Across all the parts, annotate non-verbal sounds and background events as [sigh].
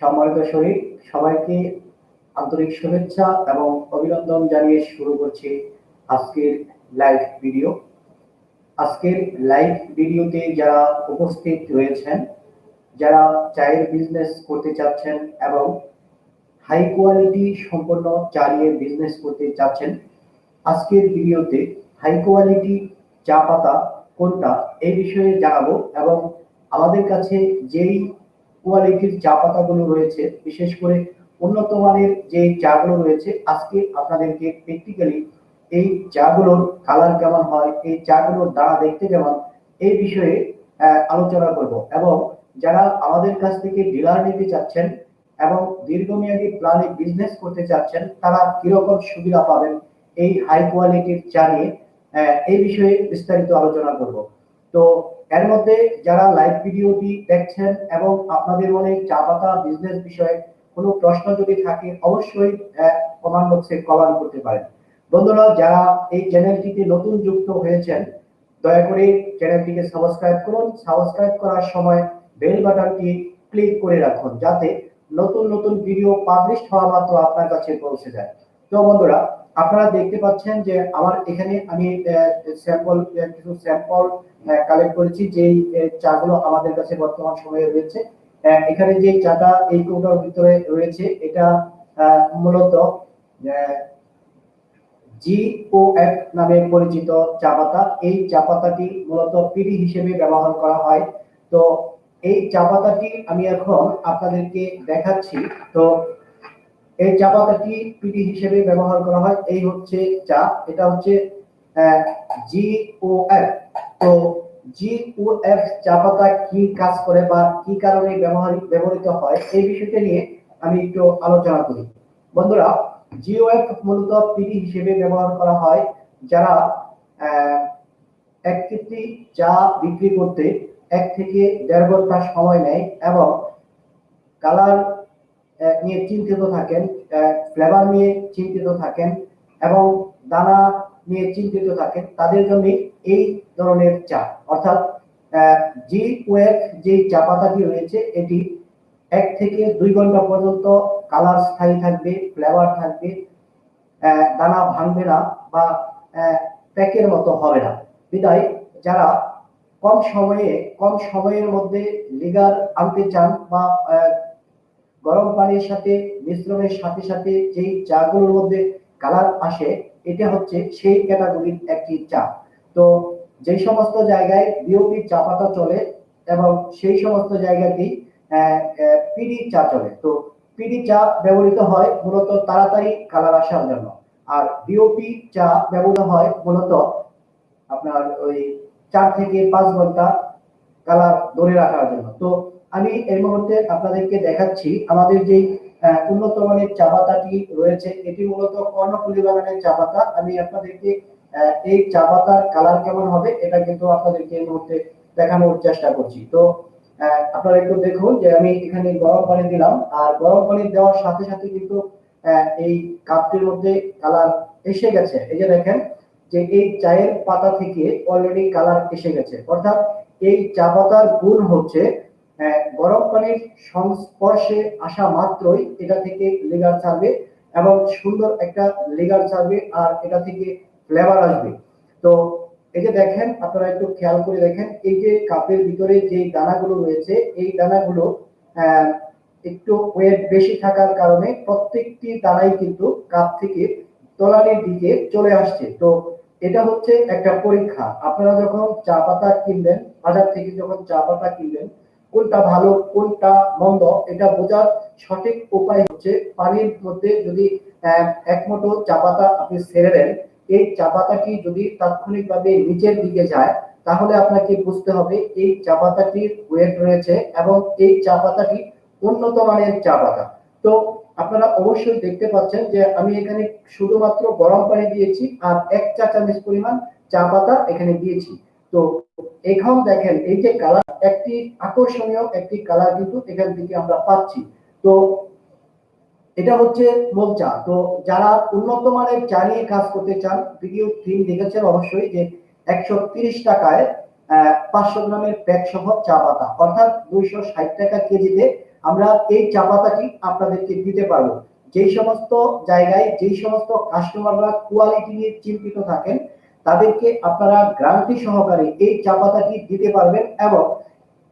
সম্মানিত শরীর সবাইকে আন্তরিক শুভেচ্ছা এবং অভিনন্দন জানিয়ে শুরু করছি আজকের লাইভ ভিডিও। আজকের লাইভ ভিডিওতে যারা উপস্থিত রয়েছেন, যারা চায়ের বিজনেস করতে চাচ্ছেন এবং হাই কোয়ালিটি সম্পন্ন চা নিয়ে বিজনেস করতে চাচ্ছেন, আজকের ভিডিওতে হাই কোয়ালিটি চা পাতা কোনটা এই বিষয়ে জানাব এবং আমাদের কাছে যেই কোয়ালিটির চা পাতাগুলো রয়েছে, বিশেষ করে উন্নত মানের যে চাগুলো রয়েছে, আজকে আপনাদেরকে প্র্যাকটিক্যালি এই চাগুলোর কালার কেমন হয়, এই চাগুলোর দানা দেখতে কেমন, এই বিষয়ে আলোচনা করব। এবং যারা আমাদের কাছ থেকে ডিলার নিতে চাচ্ছেন এবং দীর্ঘমেয়াদী প্ল্যানে বিজনেস করতে চাচ্ছেন, তারা কীরকম সুবিধা পাবেন এই হাই কোয়ালিটির চা নিয়ে এই বিষয়ে বিস্তারিত আলোচনা করব। তো এর মধ্যে যারা লাইভ ভিডিওটি দেখছেন এবং আপনাদের মনে চা পাতা বিজনেস বিষয়ে কোনো প্রশ্ন যদি থাকে, অবশ্যই কমেন্ট বক্সে কমেন্ট করতে পারেন। বন্ধুরা, যারা এই চ্যানেলটিতে নতুন যুক্ত হয়েছেন, দয়া করে চ্যানেলটিকে সাবস্ক্রাইব করুন। সাবস্ক্রাইব করার সময় বেল বাটনটি ক্লিক করে রাখুন, যাতে নতুন নতুন ভিডিও পাবলিশ হওয়া মাত্র আপনার কাছে পৌঁছে যায়। তো বন্ধুরা আপনারা দেখতে পাচ্ছেন যে আমার এখানে আমি স্যাম্পল কিছু স্যাম্পল কালেক্ট করেছি, যেই চাগুলো আমাদের কাছে বর্তমান সময়ে রয়েছে। এখানে যে চাটা এই কৌটার ভিতরে রয়েছে, এটা মূলত জিওএফ নামে পরিচিত চা পাতা। এই চা পাতাটি মূলত পিডি হিসেবে ব্যবহার করা হয়। তো এই চা পাতাটি আমি এখন আপনাদেরকে দেখাচ্ছি। তো এই চা পাতাটি পিডি হিসেবে ব্যবহার করা হয়। এই হচ্ছে চা, এটা হচ্ছে জিওএফ তো জিওএফ চা পাতা কি কাজ করে বা কি কারণে ব্যবহার, ব্যবহৃত হয়, এই বিষয়টা নিয়ে আমি একটু আলোচনা করি। বন্ধুরা জিওএফ মূলত পিডি হিসেবে ব্যবহার করা হয় যারা এক কেজি চা বিক্রি করতে এক থেকে দেড় ঘণ্টা সময় নেয় এবং কালার নিয়ে চিন্তিত থাকেন ফ্লেভার নিয়ে চিন্তিত থাকেন এবং দানা নিয়ে চিন্তিত থাকেন, তাদের জন্য এই ধরনের চা। অর্থাৎ জি ওয়েব যে চা পাতাটি রয়েছে, এটি এক থেকে দুই ঘণ্টা পর্যন্ত কালার স্থায়ী থাকবে ফ্লেভার থাকবে দানা ভাঙবে না বা প্যাকের মতো হবে না। বিদায়, যারা কম সময়ে, কম সময়ের মধ্যে লিগার আনতে চান বা গরম পানির সাথে, মিশ্রণের সাথে সাথে যেই চাগুলোর মধ্যে কালার আসে, এটা হচ্ছে সেই ক্যাটাগরির একটি চা। তো যে সমস্ত জায়গায় বিওপি চা পাতা চলে এবং সেই সমস্ত জায়গাতেই পিডি চা চলে। তো পিডি চা ব্যবহৃত হয় মূলত তাড়াতাড়ি কালার আসার জন্য। আর বিওপি চা ব্যবহৃত হয় মূলত আপনার ওই চার থেকে পাঁচ ঘণ্টা কালার ধরে রাখার জন্য। তো আমি এই মুহূর্তে আপনাদেরকে দেখাচ্ছি আমাদের যে উন্নত মানের চা পাতাটি রয়েছে, এটি মূলত কর্ণফুলি বাগানের চা পাতা। আমি আপনাদেরকে এই চা পাতার কালার কেমন হবে এটা কিন্তু আপনাদেরকে এই মুহূর্তে দেখানোর চেষ্টা করছি। তো আপনারা একটু দেখুন যে আমি এখানে গরম পানি দিলাম, আর গরম পানি দেওয়ার সাথে সাথে কিন্তু এই কাপটির মধ্যে কালার এসে গেছে। এই যে দেখেন যে এই চায়ের পাতা থেকে অলরেডি কালার এসে গেছে। অর্থাৎ এই চা পাতার গুণ হচ্ছে গরম পানির সংস্পর্শে আসা মাত্রই এটা থেকে লেগার ছাড়বে এবং সুন্দর একটা লেগার ছাড়বে আর এটা থেকে ফ্লেভার আসবে। তো এই যে দেখেন, আপনারা একটু খেয়াল করে দেখেন, এই যে কাপের ভিতরে যে দানাগুলো রয়েছে, এই দানাগুলো একটু ওয়েট বেশি থাকার কারণে প্রত্যেকটি দানাই কিন্তু কাপ থেকে তলানির দিকে চলে আসছে। তো এটা হচ্ছে একটা পরীক্ষা। আপনারা যখন চা পাতা কিনবেন, বাজার থেকে যখন চা পাতা কিনবেন কোনটা ভালো, কোনটা মন্দ, এটা বোঝার সঠিক উপায় হচ্ছে পানির মধ্যে যদি এক মুঠো চা পাতা আপনি ছেড়ে দেন, এই চা পাতাটি যদি তাৎক্ষণিকভাবে নিচের দিকে যায়, তাহলে আপনাকে বুঝতে হবে এই চা পাতাটির ওয়েট রয়েছে এবং এই চা পাতাটি উন্নত মানের চা পাতা। তো আপনারা অবশ্যই দেখতে পাচ্ছেন যে আমি এখানে শুধুমাত্র গরম পানি দিয়েছি আর এক চা চামচ পরিমাণ চা পাতা এখানে দিয়েছি। তো এখন দেখেন, এই যে কালার একটি আকর্ষণীয় একটি কালার কিন্তু এখান থেকে আমরা পাচ্ছি। তো এটা হচ্ছে মূল চা তো যারা উন্নত মানের চা নিয়ে কাজ করতে চান ভিডিও থিম দেখেছেন অবশ্যই যে একশো তিরিশ টাকায় পাঁচশো গ্রামের প্যাক সহ চা পাতা। অর্থাৎ দুইশো ষাট টাকা কেজিতে আমরা এই চা পাতাটি আপনাদেরকে দিতে পারব। যেই সমস্ত জায়গায়, যেই সমস্ত কাস্টমাররা কোয়ালিটি নিয়ে চিন্তিত থাকেন তাদেরকে আপনারা গ্যারান্টি সহকারে এই চা পাতাটি দিতে পারবেন এবং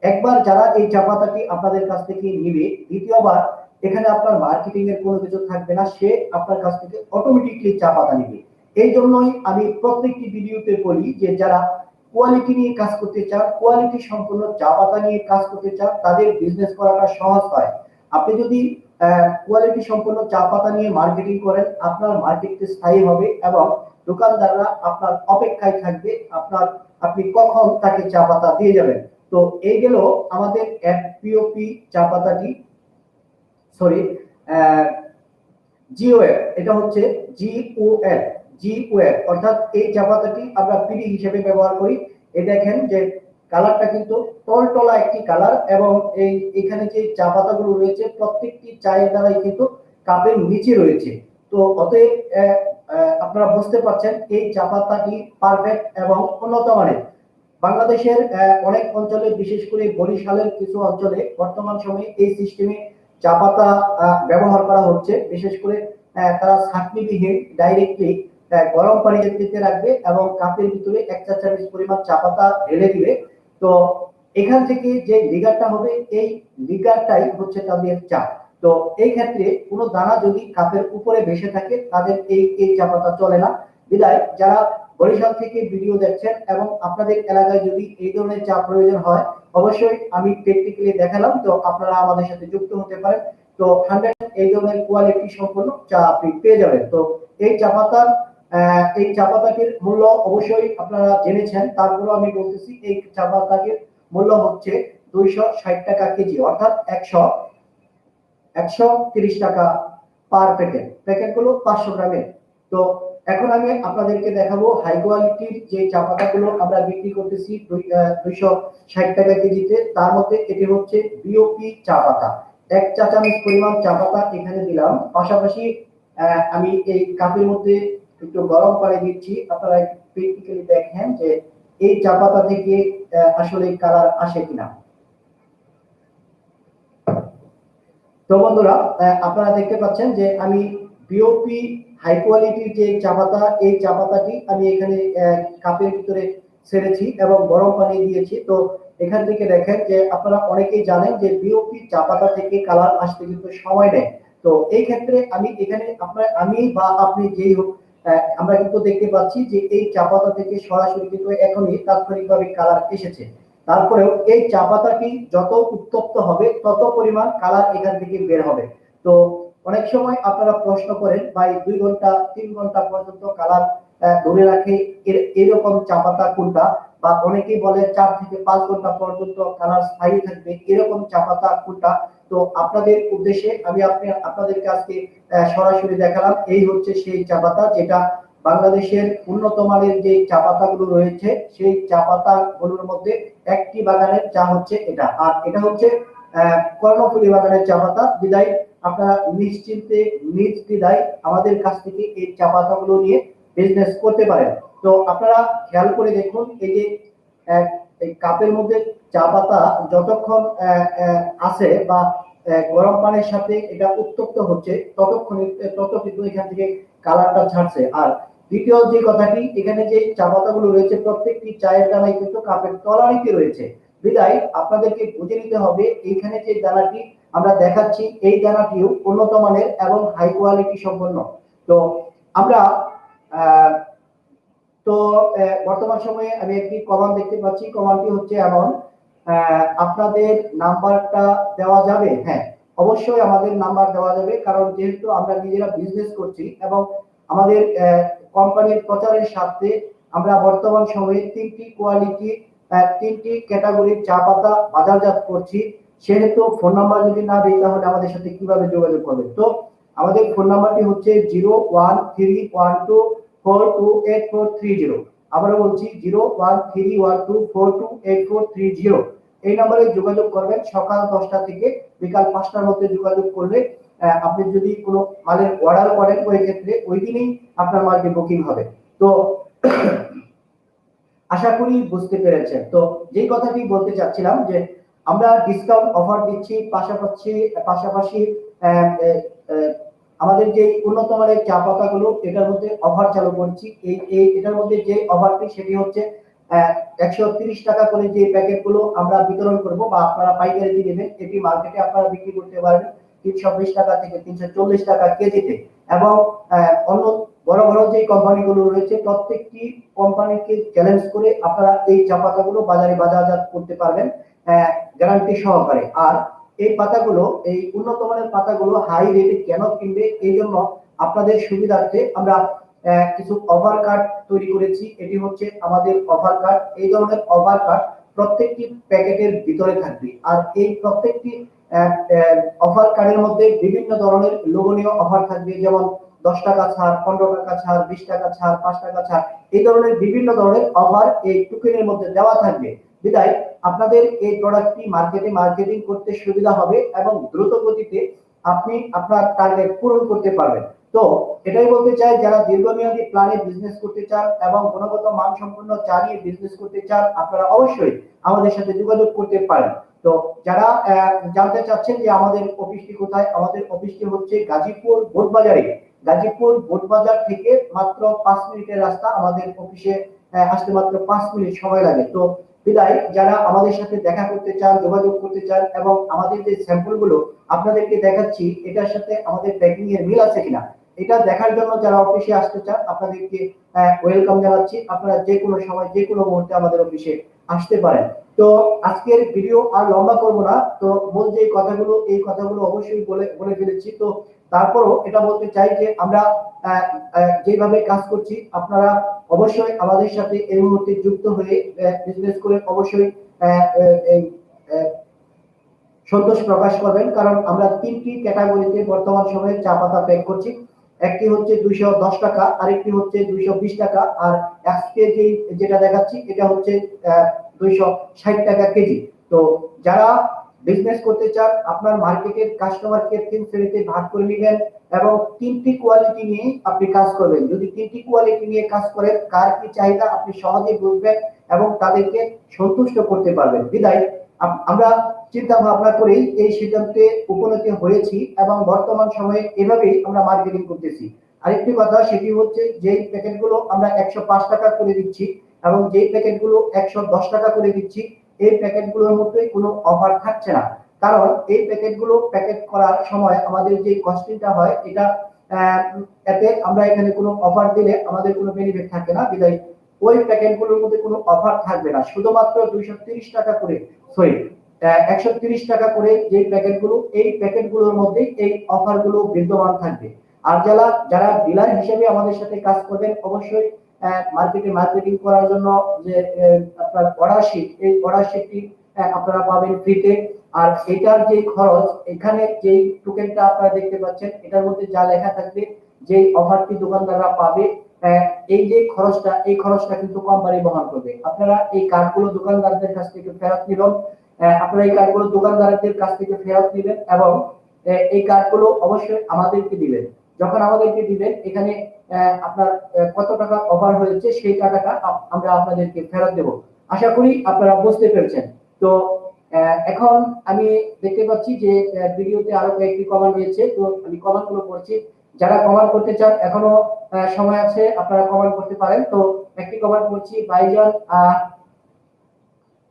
একবার যারা এই চা পাতাটি আপনাদের কাছ থেকে নিবে, দ্বিতীয়বার এখানে আপনার মার্কেটিং এর কোনো কিছু থাকবে না, সে আপনার কাছ থেকে অটোমেটিকলি চা পাতা নিবে। এই জন্যই আমি প্রত্যেকটি ভিডিওতে বলি যে যারা কোয়ালিটি নিয়ে কাজ করতে চান কোয়ালিটি সম্পূর্ণ চা পাতা নিয়ে কাজ করতে চান, তাদের বিজনেস করাটা সহজ হয়। আপনি যদি কোয়ালিটি সম্পূর্ণ চা পাতা নিয়ে মার্কেটিং করেন, আপনার মার্কেটটি স্থায়ী হবে এবং দোকানদাররা আপনার অপেক্ষায় থাকবে, আপনার, আপনি কখন তাকে চা পাতা দিয়ে যাবেন? তো এই গেল আমাদের এফপিওপি চা পাতাটি সরি জিওএফ এটা হচ্ছে জিওএফ জিওএফ অর্থাৎ এই চা পাতাটি আমরা পিডি হিসেবে ব্যবহার করি। এই দেখেন যে কালারটা কিন্তু টলটলা একটি কালার এবং এই, এখানে যে চা পাতাগুলো রয়েছে, প্রত্যেকটি চায়ের দ্বারাই কিন্তু কাপের নিচে রয়েছে। তো অতএব আপনারা বুঝতে পারছেন, এই চা পাতাটি পারফেক্ট এবং উন্নত মানের। বাংলাদেশের অনেক অঞ্চলে, বিশেষ করে বরিশালের কিছু অঞ্চলে বর্তমান সময়ে এই সিস্টেমে চা পাতা ব্যবহার করা হচ্ছে। বিশেষ করে তারা ছাঁকনিবিহীন ডাইরেক্টলি গরম পানিতে দিতে রাখবে এবং কাপের ভিতরে এক চা চামচ পরিমাণ চা পাতা ঢেলে দিবে। তো এখান থেকে যে লিগারটা হবে, এই লিগারটাই হচ্ছে তাদের চা তো এই ক্ষেত্রে কোনো দানা যদি কাপের উপরে ভেসে থাকে, তাদের এই এই চা পাতা চলে না। বিদায়, যারা বরিশাল থেকে ভিডিও দেখছেন এবং আপনাদের এলাকায় যদি এই ধরনের চা প্রয়োজন হয়, অবশ্যই আমি প্র্যাকটিক্যালি দেখালাম, তো আপনারা আমাদের সাথে যুক্ত হতে পারেন। তো হান্ড্রেড এই ধরনের কোয়ালিটি সম্পন্ন চা আপনি পেয়ে যাবেন। তো এই চা পাতার এই চা পাতাটির মূল্য অবশ্যই আপনারা জেনেছেন। তারপরে আমি বলতেছি, এই চা পাতাটির মূল্য হচ্ছে দুইশো ষাট টাকা কেজি, অর্থাৎ একশো একশো তিরিশ টাকা পার প্যাকেট প্যাকেটগুলো পাঁচশো গ্রামের তো এখন আমি আপনাদেরকে দেখাবো হাই কোয়ালিটির যে চা পাতাগুলো আমরা বিক্রি করতেছি দুইশো ষাট টাকা কেজিতে। তার মধ্যে এটি হচ্ছে বিওপি চা পাতা। এক চা চামচ পরিমাণ চা পাতা এখানে দিলাম। পাশাপাশি আমি এই কাপের মধ্যে একটু গরম পানি দিচ্ছি। আপনারা প্র্যাকটিক্যালি দেখেন যে এই চা পাতা থেকে আসলে কালার আসে কিনা। তো বন্ধুরা আপনারা দেখতে পাচ্ছেন যে আমি বিওপি হাই কোয়ালিটির যে চা পাতা এই চা পাতাটি আমি এখানে কাপের ভিতরে ছেড়েছি এবং গরম পানি দিয়েছি। তো এখান থেকে দেখেন যে আপনারা অনেকেই জানেন যে বিওপি চা পাতা থেকে কালার আসতে কিন্তু সময় নেয়। তো এই ক্ষেত্রে আমি এখানে আপনার, আমি বা আপনি যেই হোক আমরা কিন্তু দেখতে পাচ্ছি যে এই চা পাতা থেকে সরাসরি কিন্তু এখনই তাৎক্ষণিকভাবে কালার এসেছে। তারপরেও এই চা পাতাটি যত উত্তপ্ত হবে তত পরিমাণ কালার এখান থেকে বের হবে। তো অনেক সময় আপনারা প্রশ্ন করেন ভাই দুই ঘণ্টা তিন ঘণ্টা পর্যন্ত কালার ধরে রাখে এর- এরকম চা পাতা কোনটা? বা অনেকেই বলে চার থেকে পাঁচ ঘণ্টা পর্যন্ত কালার স্থায়ী থাকবে এরকম চা পাতা কোনটা? তো আপনাদের উদ্দেশ্যে আমি আপনি আপনাদেরকে আজকে আহ, সরাসরি দেখালাম এই হচ্ছে সেই চা পাতা যেটা বাংলাদেশের উন্নত মানের যে চা পাতাগুলো রয়েছে, সেই চা পাতাগুলোর মধ্যে একটি বাগানের চা হচ্ছে এটা। আর এটা হচ্ছে কর্ণফুলী বাগানের চা পাতা বিদায়, আপনারা নিশ্চিন্তে নিজ আমাদের কাছ থেকে এই চা পাতাগুলো নিয়ে বিজনেস করতে পারেন। তো আপনারা খেয়াল করে দেখুন, এই যে কাপের মধ্যে চা পাতা যতক্ষণ আছে বা গরম পানির সাথে এটা উত্তপ্ত হচ্ছে, ততক্ষণ তত কিন্তু এখান থেকে কালারটা ছাড়ছে। আর দ্বিতীয় যে কথাটি, এখানে যে চা পাতাগুলো রয়েছে, প্রত্যেকটি চায়ের দানায় কিন্তু কাপের তলানিতে রয়েছে। বিদায়, আপনাদেরকে বুঝে নিতে হবে, এইখানে যে দানাটি আমরা দেখাচ্ছি, এই দানাটিও উন্নত মানের এবং হাই কোয়ালিটি সম্পন্ন। তো আমরা তো বর্তমান সময়ে আমি একটি কমান্ড দেখতে পাচ্ছি। কমান্ডটি হচ্ছে এমন আপনাদের নাম্বারটা দেওয়া যাবে? হ্যাঁ অবশ্যই আমাদের নাম্বার দেওয়া যাবে, কারণ যেহেতু আমরা নিজেরা বিজনেস করছি এবং আমাদের কোম্পানির প্রচারের স্বার্থে আমরা বর্তমান সময়ে তিনটি কোয়ালিটি তিনটি ক্যাটাগরির চা পাতা বাজারজাত করছি। সেহেতু ফোন নাম্বার যদি না দিই, তাহলে আমাদের সাথে কীভাবে যোগাযোগ করবে তো আমাদের ফোন নাম্বারটি হচ্ছে zero one three one two four two eight four three zero. আবারও বলছি, zero one three one two four two eight four three zero. এই নম্বরে যোগাযোগ করবেন। সকাল দশটা থেকে বিকাল পাঁচটার মধ্যে যোগাযোগ করলে আপনি যদি কোনো মালের অর্ডার করেন ওই ক্ষেত্রে ওই দিনেই আপনার মালটি বুকিং হবে। তো [clears throat] আশা করি বুঝতে পেরেছেন। তো যেই কথাটি বলতে চাচ্ছিলাম যে আমরা ডিসকাউন্ট অফার দিচ্ছি, পাশাপাশি পাশাপাশি আমাদের যে উন্নত মানের চা পাতাগুলো, এটার মধ্যে অফার চালু করছি। এই এই, এটার মধ্যে যে অফারটি সেটি হচ্ছে একশো তিরিশ টাকা করে যে প্যাকেটগুলো আমরা বিতরণ করব বা আপনারা পাইকারি দিয়ে দেবেন এটি মার্কেটে আপনারা বিক্রি করতে পারবেন। তিনশো বিশ টাকা থেকে তিনশো চল্লিশ টাকা কেজিতে। এবং অন্য বড় বড় যে কোম্পানিগুলো রয়েছে, প্রত্যেকটি কোম্পানিকে চ্যালেঞ্জ করে আপনারা এই চা পাতাগুলো বাজারে বাজারজাত করতে পারবেন গ্যারান্টি সহকারে। আর এই পাতাগুলো, এই উন্নত মানের পাতাগুলো হাই রেটে কেন কিনবে, এই জন্য আপনাদের সুবিধার্থে আমরা কিছু অফার কার্ড তৈরি করেছি। এটি হচ্ছে আমাদের অফার কার্ড এই ধরনের অফার কার্ড প্রত্যেকটি প্যাকেটের ভিতরে থাকবে। আর এই প্রত্যেকটি অফার কার্ডের মধ্যে বিভিন্ন ধরনের লোভনীয় অফার থাকবে। যেমন দশ টাকা ছাড়, পনেরো টাকা ছাড়, বিশ টাকা ছাড়, পাঁচ টাকা ছাড়, এই ধরনের বিভিন্ন ধরনের অফার এই টোকেনের মধ্যে দেওয়া থাকবে। বিদায়, আপনাদের এই প্রোডাক্টটি মার্কেটে মার্কেটিং করতে সুবিধা হবে এবং দ্রুত গতিতে আপনি আপনার টার্গেট পূরণ করতে পারবেন। তো এটাই বলতে চাই, যারা দীর্ঘমেয়াদী প্ল্যানে বিজনেস করতে চান এবং গুণগত মান সম্পন্ন চালিয়ে বিজনেস করতে চান, আপনারা অবশ্যই আমাদের সাথে যোগাযোগ করতে পারেন। তো যারা জানতে চাচ্ছেন যে আমাদের অফিসটি কোথায়, আমাদের অফিসটি হচ্ছে গাজীপুর বোটবাজারে। গাজীপুর বোটবাজার থেকে মাত্র পাঁচ মিনিটের রাস্তা, আমাদের অফিসে আসতে মাত্র পাঁচ মিনিট সময় লাগে। তো বিদায়, যারা আমাদের সাথে দেখা করতে চান, যোগাযোগ করতে চান এবং আমাদের যে স্যাম্পলগুলো আপনাদেরকে দেখাচ্ছি, এটার সাথে আমাদের প্যাকিং এর মিল আছে কিনা? এটা দেখার জন্য যারা অফিসে আসতে চান, আপনাদেরকে ওয়েলকাম জানাচ্ছি। আপনারা যে কোনো সময়, যে কোনো মুহূর্তে আমাদের অফিসে আসতে পারেন। তো আজকের ভিডিও আর লম্বা করব না। তো মূল যে কথাগুলো, এই কথাগুলো অবশ্যই বলে বলে ফেলেছি। তো তারপরও এটা বলতে চাই যে আমরা যেভাবে কাজ করছি, আপনারা অবশ্যই আমাদের সাথে এই মুহূর্তে যুক্ত হয়ে বিজনেস করে অবশ্যই সন্তোষ প্রকাশ করবেন। কারণ আমরা তিনটি ক্যাটাগরিতে বর্তমান সময়ে চা পাতা প্যাক করছি। একটি হচ্ছে দুইশো দশ টাকা, আরেকটি হচ্ছে দুইশো বিশ টাকা, আর আজকে যে যেটা দেখাচ্ছি, এটা হচ্ছে দুইশো ষাট টাকা কেজি। তো যারা বিজনেস করতে চান, আপনার মার্কেটের কাস্টমারকে তিন শ্রেণীতে ভাগ করে নেবেন এবং তিনটি কোয়ালিটি নিয়ে আপনি কাজ করবেন। যদি তিনটি কোয়ালিটি নিয়ে কাজ করেন, কার কি চাহিদা, আপনি সহজে বুঝবেন এবং তাদেরকে সন্তুষ্ট করতে পারবেন। বিদায়। আমরা চিন্তা ভাবনা করেই এই সিদ্ধান্তে উপনীত হয়েছি এবং বর্তমান সময়ে এভাবেই আমরা মার্কেটিং করতেছি। আরেকটি কথা সেটি হচ্ছে যেই প্যাকেটগুলো আমরা একশো পাঁচ টাকা করে দিচ্ছি এবং যেই প্যাকেটগুলো একশো দশ টাকা করে দিচ্ছি, এই প্যাকেটগুলোর মধ্যে কোনো অফার থাকছে না। কারণ এই প্যাকেটগুলো প্যাকেট করার সময় আমাদের যে কস্টিংটা হয়, এটা এতে আমরা এখানে কোনো অফার দিলে আমাদের কোনো বেনিফিট থাকে না। বিদায়। ওই প্যাকেটগুলোর মধ্যে কোনো অফার থাকবে না। শুধুমাত্র দুইশো তিরিশ টাকা করে সরি একশো তিরিশ টাকা করে যে প্যাকেটগুলো, এই প্যাকেটগুলোর মধ্যে এই অফারগুলো বিদ্যমান থাকবে। আর যারা যারা ডিলার হিসেবে আমাদের সাথে কাজ করবেন, অবশ্যই মার্কেটে মার্কেটিং করার জন্য যে আপনার অর্ডার শিট এই অর্ডার শিটটি আপনারা পাবেন ফ্রিতে আর এটার যে খরচ, এখানে যে টোকেনটা আপনারা দেখতে পাচ্ছেন, এটার মধ্যে যা লেখা থাকবে যে অফারটি দোকানদাররা পাবে এই যে খরচটা, এই খরচটা কিন্তু কোম্পানি বহন করবে। আপনারা এই কার্ডগুলো দোকানদারদের কাছ থেকে ফেরত নিবেন। আপনারা এই কার্ডগুলো দোকানদারদের কাছ থেকে ফেরত নেবেন এবং এই কার্ডগুলো অবশ্যই আমাদেরকে দিবেন। যখন আমাদেরকে দিবেন, এখানে আপনার কত টাকা অফার হয়েছে সেই টাকাটা আমরা আপনাদেরকে ফেরত দেব। আশা করি আপনারা বুঝতে পেরেছেন। তো এখন আমি দেখতে পাচ্ছি যে ভিডিওতে আরও কয়েকটি কমেন্ট রয়েছে। তো আমি কমেন্টগুলো পড়ছি। যারা কমেন্ট করতে চান, এখনও সময় আছে, আপনারা কমেন্ট করতে পারেন। তো একটি কমেন্ট করছি, ভাইজান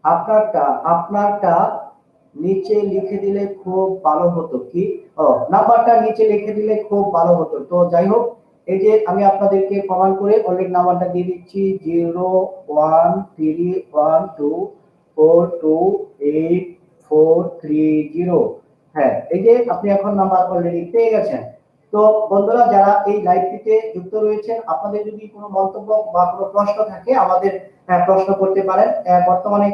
আপনারটা আপনারটা নিচে লিখে দিলে খুব ভালো হতো। কি? ও নাম্বারটা নিচে লিখে দিলে খুব ভালো হতো। তো যাই হোক, এই যে আমি আপনাদেরকে কমেন্ট করে অলরেডি নাম্বারটা দিয়ে দিচ্ছি, zero, one, three, one, two, four, two, eight, four, three, zero. হ্যাঁ এই যে আপনি এখন নাম্বার অলরেডি পেয়ে গেছেন। তো বন্ধুরা, যারা এই লাইভটিতে যুক্ত রয়েছেন, আপনাদের যদি কোনো মন্তব্য বা কোনো প্রশ্ন থাকে, আমাদের প্রশ্ন করতে পারেন। বর্তমানে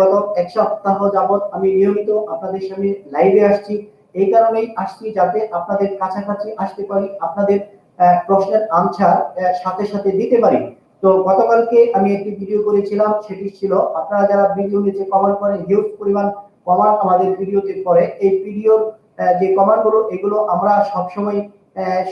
গত এক সপ্তাহ যাবৎ আমি নিয়মিত আপনাদের সামনে লাইভে আসছি। এই কারণেই আসছি যাতে আপনাদের কাছাকাছি আসতে পারি, আপনাদের প্রশ্নের আনসার সাথে সাথে দিতে পারি। তো গতকালকে আমি একটি ভিডিও করেছিলাম, সেটি ছিল, আপনারা যারা ভিডিও নিচে কমেন্ট করেন হিউজ পরিমাণ কমেন্ট আমাদের ভিডিওতে পড়ে। এই ভিডিওর যে কমেন্টগুলো এগুলো আমরা সবসময়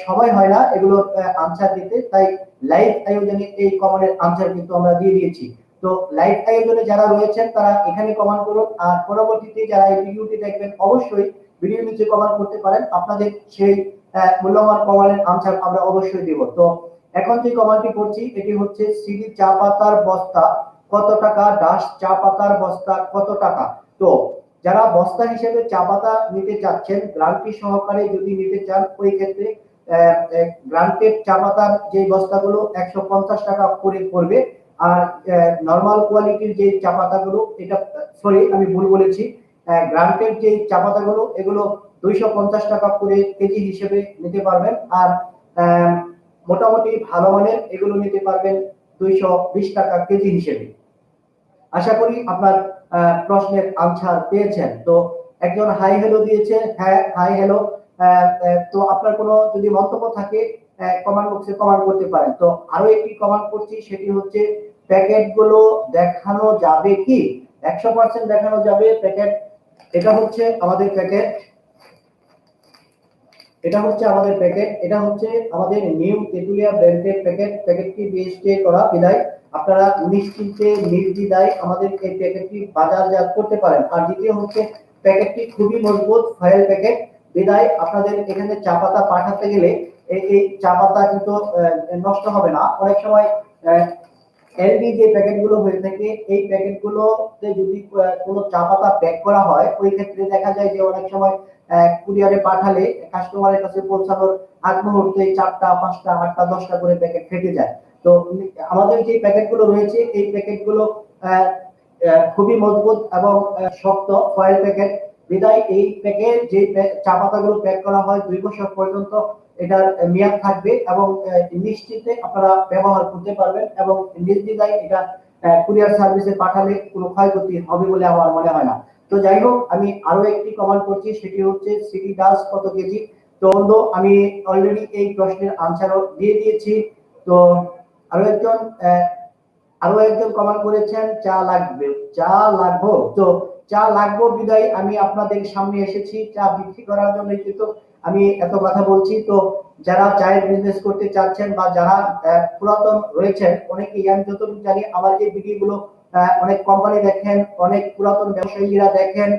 সময় হয় না এগুলোর আনসার দিতে। তাই লাইভ আয়োজনে এই কমেন্টের আনসার কিন্তু আমরা দিয়ে দিয়েছি। তো লাইভ আয়োজনে যারা রয়েছেন, তারা এখানে কমেন্ট করুন। আর পরবর্তীতে যারা এই ভিডিওটি দেখবেন, অবশ্যই ভিডিও নিচে কমেন্ট করতে পারেন। আপনাদের সেই মূল্যবান কমেন্টের আনসার আমরা অবশ্যই দেব। তো এখন যে কমেন্টটি করছি, এটি হচ্ছে সিডি চা পাতার বস্তা। কত টাকা? ডাস চা পাতার বস্তা কত টাকা? তো যারা বস্তা হিসেবে চা পাতা নিতে চাচ্ছেন, গ্রান্টি সহকারে যদি নিতে চান, ওই ক্ষেত্রে গ্রান্টেড চা পাতার যে বস্তাগুলো একশো পঞ্চাশ টাকা করে পড়বে। আর নর্মাল কোয়ালিটির যে চা পাতাগুলো, এটা সরি আমি ভুল বলেছি। গ্রান্টেড যে চা পাতাগুলো, এগুলো দুইশো পঞ্চাশ টাকা করে কেজি হিসেবে নিতে পারবেন। আর মোটামুটি ভালো মানের এগুলো নিতে পারবেন দুইশো বিশ টাকা কেজি হিসেবে। আশা করি আপনার প্রশ্নের আনসার পেয়েছেন। তো একজন হাই হ্যালো দিয়েছে হ্যাঁ হাই হ্যালো তো আপনার কোনো যদি মন্তব্য থাকে কমান্ড বক্সে কমান্ড করতে পারেন। তো আরও একটি কমান্ড করছি, সেটি হচ্ছে প্যাকেটগুলো দেখানো যাবে কি? একশো পার্সেন্ট দেখানো যাবে প্যাকেট এটা হচ্ছে আমাদের প্যাকেট এটা হচ্ছে আমাদের প্যাকেট এটা হচ্ছে আমাদের নিউ তেতুলিয়া ব্র্যান্ডের প্যাকেট প্যাকেটটি বিএসটি করা, বিদায়। আপনারা নিশ্চিন্তে নির্দ্বিধায় আমাদের এই প্যাকেটটি বাজারজাত করতে পারেন। আর দ্বিতীয় হচ্ছে, প্যাকেটটি খুবই মজবুত ফয়েল প্যাকেট। বিদায়, আপনাদের এখানে চা পাতা পাঠাতে গেলে এই চা পাতা কিন্তু নষ্ট হবে না। অনেক সময় এলবি যে প্যাকেটগুলো হয়ে থাকে, এই প্যাকেটগুলোতে যদি কোনো চা পাতা প্যাক করা হয়, ওই ক্ষেত্রে দেখা যায় যে অনেক সময় কুরিয়ারে পাঠালে কাস্টমারের কাছে পৌঁছানোর আগ মুহূর্তে চারটা, পাঁচটা, আটটা, দশটা করে প্যাকেট ফেটে যায়। তো আমাদের যে প্যাকেটগুলো রয়েছে, এই প্যাকেটগুলো খুবই মজবুত এবং শক্ত ফয়েল প্যাকেট বিদায়, এই প্যাকেট যে চা পাতাগুলো প্যাক করা হয় দুই বছর পর্যন্ত, এটার মেয়াদ থাকবে এবং নিশ্চিতে আপনারা ব্যবহার করতে পারবেন এবং নির্দ্বিধায় এটা কুরিয়ার সার্ভিসে পাঠালে কোনো ক্ষয়ক্ষতি হবে বলে আমার মনে হয় না। তো যাই হোক, আমি আরও একটি কমেন্ট করছি, সেটি হচ্ছে সিটি ডাস কত কেজি? তো আমি অলরেডি এই প্রশ্নের আনসারও দিয়ে দিয়েছি। তো আরও একজন আরও একজন কমেন্ট করেছেন, চা লাগবে, চা লাগবো? তো চা লাগবো বিদায়, আমি আপনাদের সামনে এসেছি, চা বিক্রি করার জন্য কিন্তু আমি এত কথা বলছি। তো যারা চায়ের বিজনেস করতে চাচ্ছেন বা যারা পুরাতন রয়েছেন, অনেকেই আমি যতটুকু জানি আমার এই ভিডিওগুলো অনেক কোম্পানি দেখেন, অনেক পুরাতন ব্যবসায়ীরা দেখেন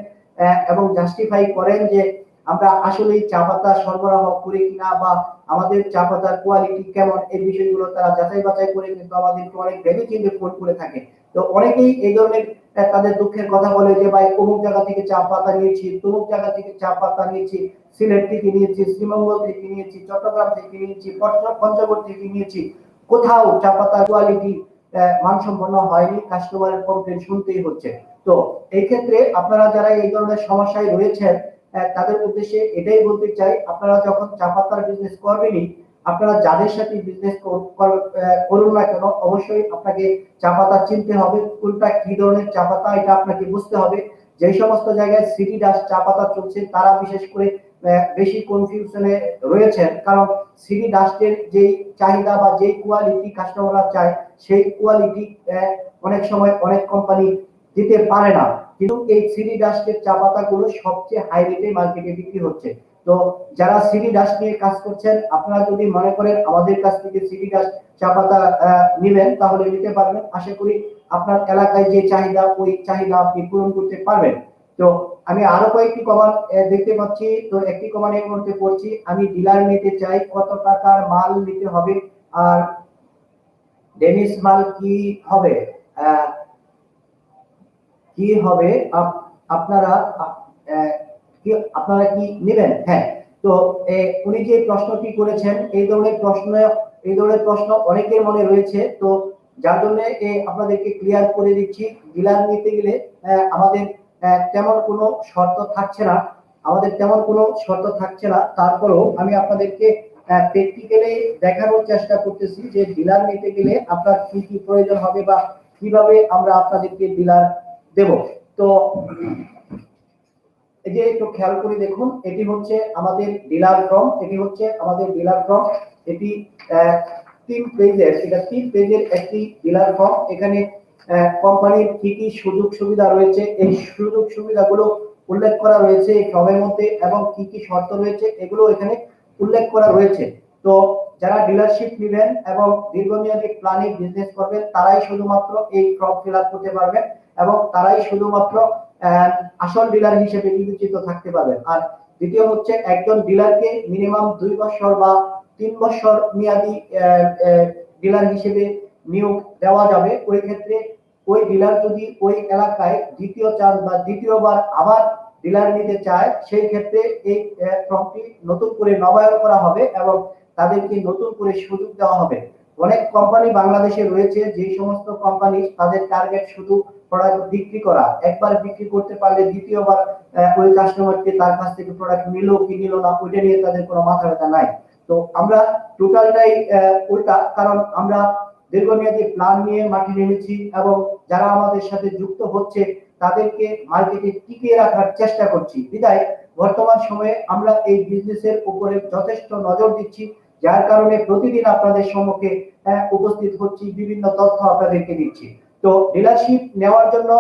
এবং জাস্টিফাই করেন যে আমরা আসলেই চা পাতা সরবরাহ করি কিনা বা আমাদের চা পাতার কোয়ালিটি কেমন, এই বিষয়গুলো তারা যাচাই বাছাই করে কিন্তু আমাদেরকে অনেক ভেবে চিন্তে ফোন করে থাকে। তো অনেকেই এই ধরনের তাদের দুঃখের কথা বলে যে, ভাই, অমুক জায়গা থেকে চা পাতা নিয়েছি, তমুক জায়গা থেকে চা পাতা নিয়েছি, সিলেট থেকে নিয়েছি, শ্রীমঙ্গল থেকে নিয়েছি, চট্টগ্রাম থেকে নিয়েছি, পঞ্চ- পঞ্চগড় থেকে নিয়েছি, কোথাও চা পাতার কোয়ালিটি মানসম্পন্ন হয়নি কাস্টমারের কমপ্লেন শুনতেই হচ্ছে। তো এই ক্ষেত্রে আপনারা যারা এই ধরনের সমস্যায় রয়েছেন তাদের উদ্দেশ্যে এটাই বলতে চাই, আপনারা যখন চা পাতার বিজনেস করবেনই, আপনারা যাদের সাথে বিজনেস করুন না কেন, অবশ্যই আপনাকে চা পাতা চিনতে হবে, কোনটা কি ধরনের চা পাতা এটা আপনাকে বুঝতে হবে। যে সমস্ত জায়গায় সিটি ডাস চা পাতা চলছে, তারা বিশেষ করে বেশি কনফিউশনে রয়েছেন। কারণ সিটি ডাস্টের যে চাহিদা বা যে কোয়ালিটি কাস্টমাররা চায়, সেই কোয়ালিটি অনেক সময় অনেক কোম্পানি দিতে পারে না। কিন্তু এই সিডি ডাস্টের চা পাতাগুলো সবচেয়ে হাই রেটে মার্কেটে বিক্রি হচ্ছে। তো যারা সিডি ডাস্ট নিয়ে কাজ করছেন, আপনারা যদি মনে করেন আমাদের কাছ থেকে সিডি ডাস্ট চা পাতা নেবেন, তাহলে নিতে পারবেন। আশা করি আপনার এলাকায় যে চাহিদা, ওই চাহিদা আপনি পূরণ করতে পারবেন। তো আমি আরও কয়েকটি কমান দেখতে পাচ্ছি। তো একটি কমান এর মধ্যে পড়ছি। আমি ডিলার নিতে চাই, কত টাকার মাল নিতে হবে, আর ডেনিস মাল কি হবে? কি হবে? আপ- আপনারা কি আপনারা কি নেবেন? হ্যাঁ। তো উনি যে প্রশ্নটি করেছেন, এই ধরনের প্রশ্ন, এই ধরনের প্রশ্ন অনেকের মনে রয়েছে। তো, যার জন্য আপনাদেরকে ক্লিয়ার করে দিচ্ছি। ডিলার নিতে গেলে আমাদের তেমন কোনো শর্ত থাকছে না। আমাদের তেমন কোনো শর্ত থাকছে না। তারপরেও আমি আপনাদেরকে প্র্যাকটিক্যালি দেখানোর চেষ্টা করতেছি যে ডিলার নিতে গেলে আপনার কি কি প্রয়োজন হবে বা কীভাবে আমরা আপনাদেরকে ডিলার দেব। তো এই যে একটু খেয়াল করে দেখুন, এটি হচ্ছে আমাদের ডিলার ফর্ম এটি হচ্ছে আমাদের ডিলার ফর্ম এটি তিন পেজের, এটা তিন পেজের একটি ডিলার ফর্ম এখানে কোম্পানির কি কি সুযোগ সুবিধা রয়েছে, এই সুযোগ সুবিধাগুলো উল্লেখ করা রয়েছে এই ফর্মের মধ্যে এবং কি কি শর্ত রয়েছে, এগুলো এখানে উল্লেখ করা রয়েছে। তো যারা ডিলারশিপ নেবেন এবং দীর্ঘমেয়াদী প্ল্যানিং বিজনেস করবেন, তারাই শুধুমাত্র এই ফর্ম ফিল আপ করতে পারবেন এবং তারাই শুধুমাত্র আসল ডিলার হিসেবে বিবেচিত থাকতে পারবেন। আর দ্বিতীয় হচ্ছে একজন ডিলারকে মিনিমাম দুই বছর বা তিন বছর মেয়াদি ডিলার হিসেবে নিয়োগ দেওয়া যাবে। ওই ক্ষেত্রে ওই ডিলার যদি ওই এলাকায় দ্বিতীয় চান্স বা দ্বিতীয়বার আবার ডিলার নিতে চায়, সেই ক্ষেত্রে এই ফর্মটি নতুন করে নবায়ন করা হবে এবং তাদেরকে নতুন করে সুযোগ দেওয়া হবে। অনেক কোম্পানি বাংলাদেশে রয়েছে, যে সমস্ত কোম্পানি তাদের টার্গেট শুধু প্রোডাক্ট বিক্রি করা। একবার বিক্রি করতে পারলে দ্বিতীয়বার ওই কাস্টমারকে তার কাছ থেকে প্রোডাক্ট নিল কি নিল না, ওইটা নিয়ে তাদের কোনো মাথা ব্যথা নাই। তো আমরা টোটালটাই উল্টা, কারণ আমরা দীর্ঘমেয়াদী প্ল্যান নিয়ে মাঠে নেমেছি এবং যারা আমাদের সাথে যুক্ত হচ্ছে, তাদেরকে মার্কেটে টিকিয়ে রাখার চেষ্টা করছি। বিদায়, বর্তমান সময়ে আমরা এই বিজনেসের উপরে যথেষ্ট নজর দিচ্ছি। যার কারণে প্রতিদিন আপনাদের সম্মুখে উপস্থিত হচ্ছি, বিভিন্ন তথ্য আপনাদেরকে দিচ্ছি। তো ডিলারশিপ নেওয়ার জন্য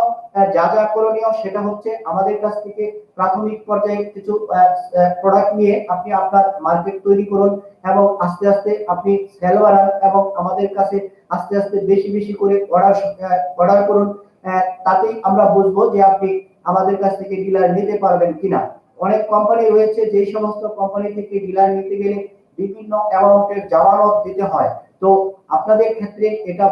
যা যা করণীয় সেটা হচ্ছে আমাদের কাছ থেকে প্রাথমিক পর্যায়ে কিছু প্রোডাক্ট নিয়ে আপনি আপনার মার্কেট তৈরি করুন এবং আস্তে আস্তে আপনি সেল বাড়ান এবং আমাদের কাছে আস্তে আস্তে বেশি বেশি করে অর্ডার অর্ডার করুন। তাতেই আমরা বুঝব যে আপনি আমাদের কাছ থেকে ডিলার নিতে পারবেন কিনা। অনেক কোম্পানি রয়েছে, যেই সমস্ত কোম্পানি থেকে ডিলার নিতে গেলে বিভিন্ন অ্যামাউন্টের জামানত দিতে হয়। তো আপনাদের ক্ষেত্রে এটা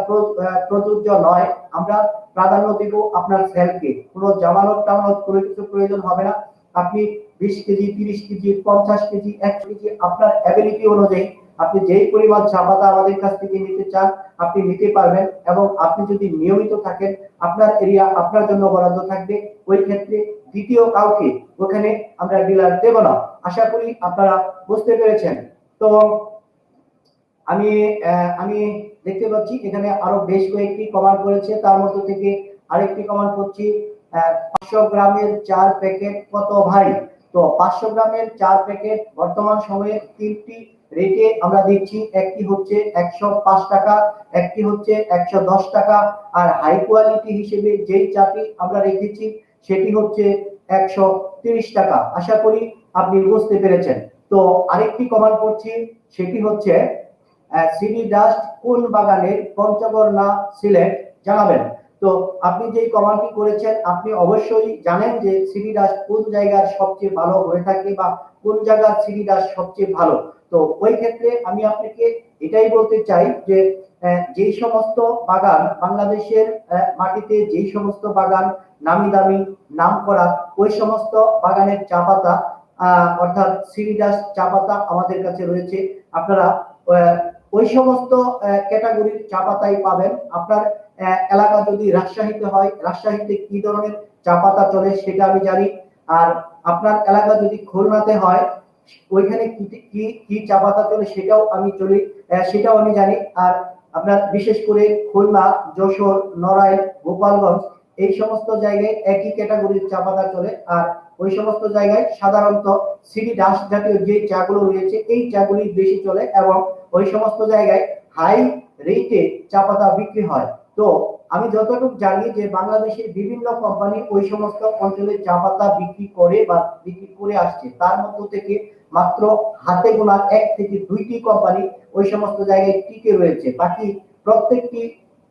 প্রযোজ্য নয়। আমরা প্রাধান্য দিব আপনার সেলকে। কোনো জামানত টামানত কোনো কিছু প্রয়োজন হবে না। আপনি বিশ কেজি, তিরিশ কেজি, পঞ্চাশ কেজি, এক কেজি আপনার অ্যাবিলিটি অনুযায়ী আপনি যেই পরিমাণ চা পাতা আমাদের কাছ থেকে নিতে চান, আপনি নিতে পারবেন এবং আপনি যদি নিয়মিত থাকেন, আপনার এরিয়া আপনার জন্য বরাদ্দ থাকবে। ওই ক্ষেত্রে দ্বিতীয় কাউকে ওখানে আমরা ডিলার দেব না। আশা করি আপনারা বুঝতে পেরেছেন। তো আমি আমি দেখতে পাচ্ছি এখানে আরও বেশ কয়েকটি কমান্ড করেছে তার মধ্যে থেকে আরেকটি কমান্ড করছি পাঁচশো গ্রামের চার প্যাকেট কত ভাই তো পাঁচশো গ্রামের চার প্যাকেট বর্তমান সময়ে তিনটি রেটে আমরা দেখছি, একটি হচ্ছে একশো পাঁচ টাকা, একটি হচ্ছে একশো দশ টাকা। আর হাই কোয়ালিটি হিসেবে যেই চাটি আমরা রেখেছি সেটি হচ্ছে একশো তিরিশ টাকা। আশা করি আপনি বুঝতে পেরেছেন। তো আরেকটি কমান্ড করছি সেটি হচ্ছে সিডি ডাস্ট কোন বাগানের পঞ্চগড় না সিলেট জানাবেন? তো আপনি যে কমান্ডটি করেছেন, আপনি অবশ্যই জানেন যে সিডি ডাস্ট কোন জায়গার সবচেয়ে ভালো হয়ে থাকে বা কোন জায়গার সিডি ডাস্ট সবচেয়ে ভালো। তো ওই ক্ষেত্রে আমি আপনাকে এটাই বলতে চাই যে যেই সমস্ত বাগান বাংলাদেশের মাটিতে যেই সমস্ত বাগান নামি দামি নাম করা, ওই সমস্ত বাগানের চা পাতা অর্থাৎ সিরিডাস চা পাতা আমাদের কাছে রয়েছে। আপনারা ওই সমস্ত ক্যাটাগরির চা পাতাই পাবেন। আপনার এলাকা যদি রাজশাহীতে হয়, রাজশাহীতে কি ধরনের চা পাতা চলে সেটা আমি জানি। আর আপনার এলাকা যদি খুলনাতে হয়, ওইখানে কি কি কি চা পাতা চলে সেটাও আমি চলি সেটাও আমি জানি। আর আপনার বিশেষ করে খুলনা, যশোর, নড়াইল, গোপালগঞ্জ এই সমস্ত জায়গায় একই ক্যাটাগরির চা পাতা চলে। আর ওই সমস্ত জায়গায় সাধারণত সিডি ডাস জাতীয় যে চাগুলো রয়েছে, এই চাগুলি বেশি চলে এবং ওই সমস্ত জায়গায় হাই রেটে চা পাতা বিক্রি হয়। তো আমি যতটুকু জানি যে বাংলাদেশের বিভিন্ন কোম্পানি ওই সমস্ত অঞ্চলে চা পাতা বিক্রি করে বা বিক্রি করে আসছে। তার মধ্য থেকে মাত্র হাতে গোনা এক থেকে দুইটি কোম্পানি ওই সমস্ত জায়গায় টিকে রয়েছে। বাকি প্রত্যেকটি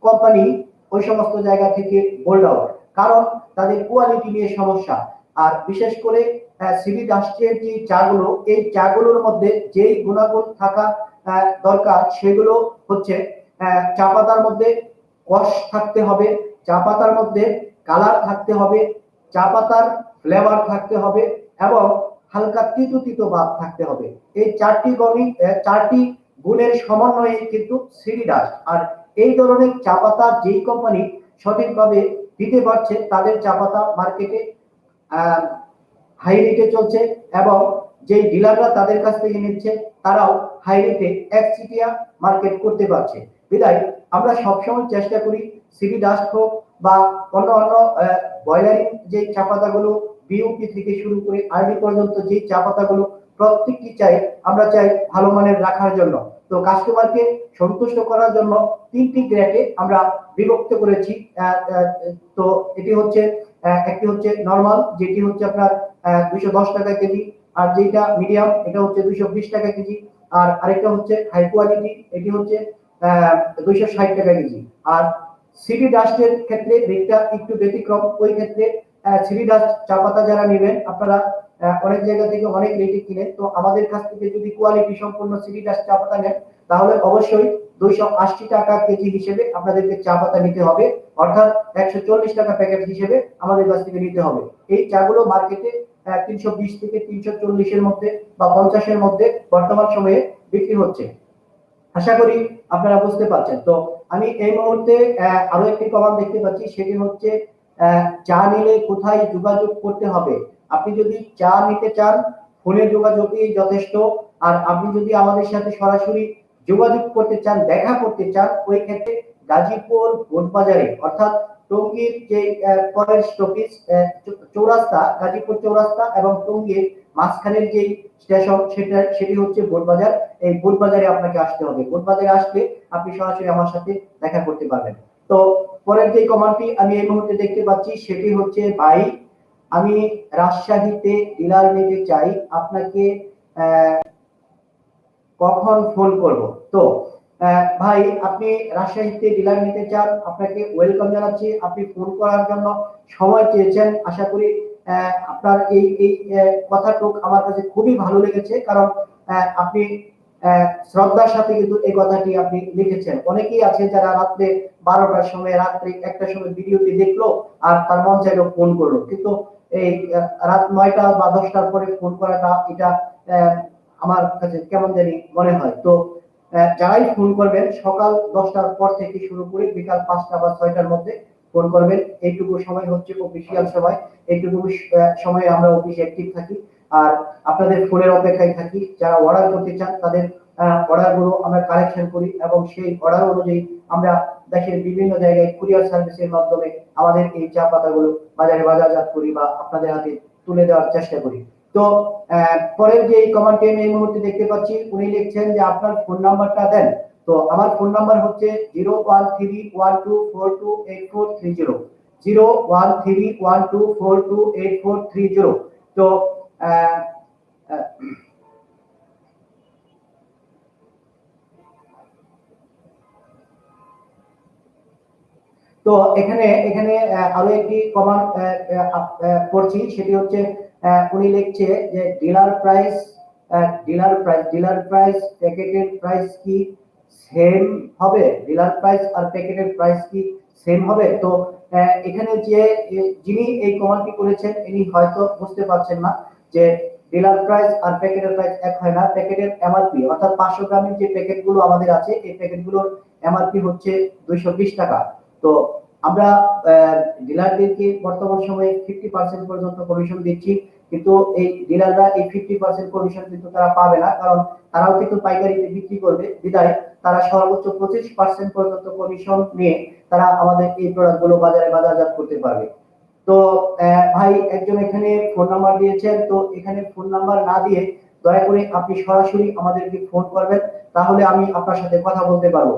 কোম্পানি ওই সমস্ত জায়গা থেকে বোল্ড আউট কারণ তাদের কোয়ালিটি নিয়ে সমস্যা। আর বিশেষ করে সিবি ডাস্টের যে চাগুলো, এই চাগুলোর মধ্যে যেই গুণাগুণ থাকা দরকার, সেগুলো হচ্ছে চা পাতার মধ্যে কষ থাকতে হবে, চা পাতার মধ্যে কালার থাকতে হবে, চা পাতার ফ্লেভার থাকতে হবে এবং হালকা তিতু তিতো ভাব থাকতে হবে। এই চারটি গণি চারটি গুণের সমন্বয়ে কিন্তু সিডি ডাস্ট আর এই ধরনের চা পাতা যেই কোম্পানি সঠিকভাবে দিতে পারছে, তাদের চা পাতা মার্কেটে হাই রেটে চলছে এবং যেই ডিলাররা তাদের কাছ থেকে নিচ্ছে, তারাও হাই রেটে একচিটিয়া মার্কেট করতে পারছে। বিদায়, আমরা সবসময় চেষ্টা করি সিডি ডাস্ট হোক বা অন্য অন্য বয়লারিং যে চা পাতাগুলো বিউপি থেকে শুরু করে আরডি পর্যন্ত যে চা পাতাগুলো প্রত্যেকটি চাই, আমরা চাই ভালো মানের রাখার জন্য। তো কাস্টমারকে সন্তুষ্ট করার জন্য তিনটি গ্রেডে আমরা বিভক্ত করেছি। তো এটি হচ্ছে একটি হচ্ছে নরমাল যেটি হচ্ছে আপনার দুইশো দশ টাকা কেজি, আর যেটা মিডিয়াম এটা হচ্ছে দুইশো বিশ টাকা কেজি, আর আরেকটা হচ্ছে হাই কোয়ালিটি এটি হচ্ছে দুইশো ষাট টাকা কেজি। আর সিডি ডাস্টের ক্ষেত্রে রেটটা একটু ব্যতিক্রম, ওই ক্ষেত্রে সিডি ডাস্ট চা পাতা যারা নেবেন, আপনারা অনেক জায়গা থেকে অনেক রেটে কিনে তো আমাদের কাছ থেকে যদি কোয়ালিটি সম্পূর্ণ সিডি চা পাতা নেন, তাহলে অবশ্যই দুইশো আশি টাকা কেজি হিসেবে আপনাদেরকে চা পাতা নিতে হবে। অর্থাৎ একশো চল্লিশ টাকা প্যাকেট হিসেবে আমাদের কাছ থেকে নিতে হবে। এই চাগুলো মার্কেটে তিনশো বিশ থেকে তিনশো চল্লিশের মধ্যে বা পঞ্চাশের মধ্যে বর্তমান সময়ে বিক্রি হচ্ছে। আশা করি আপনারা বুঝতে পারছেন। তো আমি এই মুহূর্তে আরও একটি কমান দেখতে পাচ্ছি, সেটি হচ্ছে চা নিলে কোথায় যোগাযোগ করতে হবে? আপনি যদি চা নিতে চান, ফোনে যোগাযোগই যথেষ্ট। আর আপনি যদি আমাদের সাথে সরাসরি যোগাযোগ করতে চান, দেখা করতে চান, ওই ক্ষেত্রে গাজীপুর বোটবাজারে অর্থাৎ টঙ্গীর যে পরের স্টপিস চৌরাস্তা, গাজীপুর চৌরাস্তা এবং টঙ্গীর মাঝখানের যে স্টেশন সেটা, সেটি হচ্ছে বোটবাজার এই বোটবাজারে আপনাকে আসতে হবে। বোটবাজারে আসলে আপনি সরাসরি আমার সাথে দেখা করতে পারবেন। তো পরের যে কমান্ডটি আমি এই মুহূর্তে দেখতে পাচ্ছি, সেটি হচ্ছে ভাই আমি রাজশাহীতে ডিলার নিতে চাই, আপনাকে কখন ফোন করব? তো ভাই, আপনি রাজশাহীতে ডিলার নিতে চান, আপনাকে ওয়েলকাম জানাচ্ছি, আপনি ফোন করার জন্য সময় চেয়েছেন। আশা করি আপনার এই এই কথাটুক আমার কাছে খুবই ভালো লেগেছে, কারণ আপনি শ্রদ্ধার সাথে কিন্তু এই কথাটি আপনি লিখেছেন। অনেকেই আছে যারা রাত্রে বারোটার সময়, রাত্রে একটার সময় ভিডিওটি দেখল আর তার মন চাইলো ফোন করল। কিন্তু এই রাত নয়টা বা দশটার পরে ফোন করাটা এটা আমার কাছে কেমন জানি মনে হয়। তো যারাই ফোন করবেন, সকাল দশটার পর থেকে শুরু করে বিকাল পাঁচটা বা ছয়টার মধ্যে ফোন করবেন। এইটুকু সময় হচ্ছে অফিসিয়াল সময়। এইটুকু সময়ে আমরা অফিসে অ্যাক্টিভ থাকি। আর আপনাদের ফোনের অপেক্ষায় থাকি। যারা অর্ডার করতে চান, তাদের অর্ডারগুলো আমরা কালেকশন করি এবং সেই অর্ডার অনুযায়ী আমরা দেশের বিভিন্ন জায়গায় কুরিয়ার সার্ভিসের মাধ্যমে আমাদের এই চা পাতাগুলো বাজারে বাজারজাত করি বা আপনাদের হাতে তুলে দেওয়ার চেষ্টা করি। তো পরের যে কমান্ডটি আমি এই মুহূর্তে দেখতে পাচ্ছি, উনি লিখছেন যে আপনার ফোন নাম্বারটা দেন। তো, আমার ফোন নাম্বার হচ্ছে zero one three one two four two eight four three zero zero one three one two four two eight four three zero তো তো এখানে এখানে আরও একটি কমান্ড করছি সেটি হচ্ছে উনি লিখছে যে dealer price dealer price dealer price প্যাকেটের প্রাইস কি সেম হবে? ডিলার প্রাইস আর প্যাকেটের প্রাইস কি সেম হবে? তো এখানে যে যিনি এই কমান্ডটি করেছেন, ইনি হয়তো বুঝতে পারছেন না। যে ডিলার প্রাইস আর প্যাকেটের প্রাইস এক হয় না। প্যাকেটের এমআরপি অর্থাৎ পাঁচশো গ্রামের যে প্যাকেটগুলো আমাদের আছে এই প্যাকেটগুলোর এমআরপি হচ্ছে দুইশো বিশ টাকা। তো আমরা ডিলারদেরকে বর্তমান সময়ে ফিফটি পার্সেন্ট পর্যন্ত কমিশন দিচ্ছি, কিন্তু এই ডিলাররা এই ফিফটি পার্সেন্ট কমিশন কিন্তু তারা পাবে না, কারণ তারাও কিন্তু পাইকারিতে বিক্রি করবে। বিদায়, তারা সর্বোচ্চ পঁচিশ পার্সেন্ট পর্যন্ত কমিশন নিয়ে তারা আমাদের এই প্রোডাক্টগুলো বাজারে বাজারজাত করতে পারবে। তো ভাই একজন এখানে ফোন নাম্বার দিয়েছেন, তো এখানে ফোন নাম্বার না দিয়ে দয়া করে আপনি সরাসরি আমাদেরকে ফোন করবেন, তাহলে আমি আপনার সাথে কথা বলতে পারব।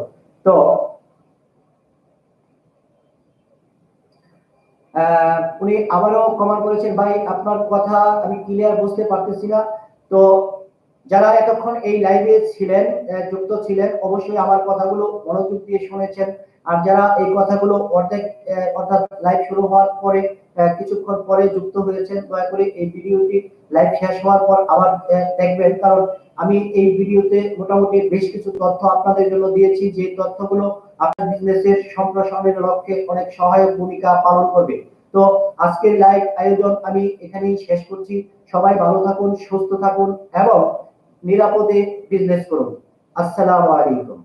তো উনি আবারও কমেন্ট করেছেন, ভাই, আপনার কথা আমি ক্লিয়ার বুঝতে পারতেছি না। তো, যারা এতক্ষণ এই লাইভে ছিলেন যুক্ত ছিলেন, অবশ্যই আমার কথাগুলো মনোযোগ দিয়ে শুনেছেন। আর যারা এই কথাগুলো অর্ধেক অর্থাৎ লাইভ শুরু হওয়ার পরে কিছুক্ষণ পরে যুক্ত হয়েছেন, দয়া করে এই ভিডিওটি লাইভ শেষ হওয়ার পর আবার দেখবেন। কারণ আমি এই ভিডিওতে মোটামুটি বেশ কিছু তথ্য আপনাদের জন্য দিয়েছি, যে তথ্যগুলো আপনার বিজনেসের সম্প্রসারণের লক্ষ্যে অনেক সহায়ক ভূমিকা পালন করবে। তো আজকের লাইভ আয়োজন আমি এখানেই শেষ করছি। সবাই ভালো থাকুন, সুস্থ থাকুন এবং নিরাপদে বিজনেস করুন। আসসালামু আলাইকুম।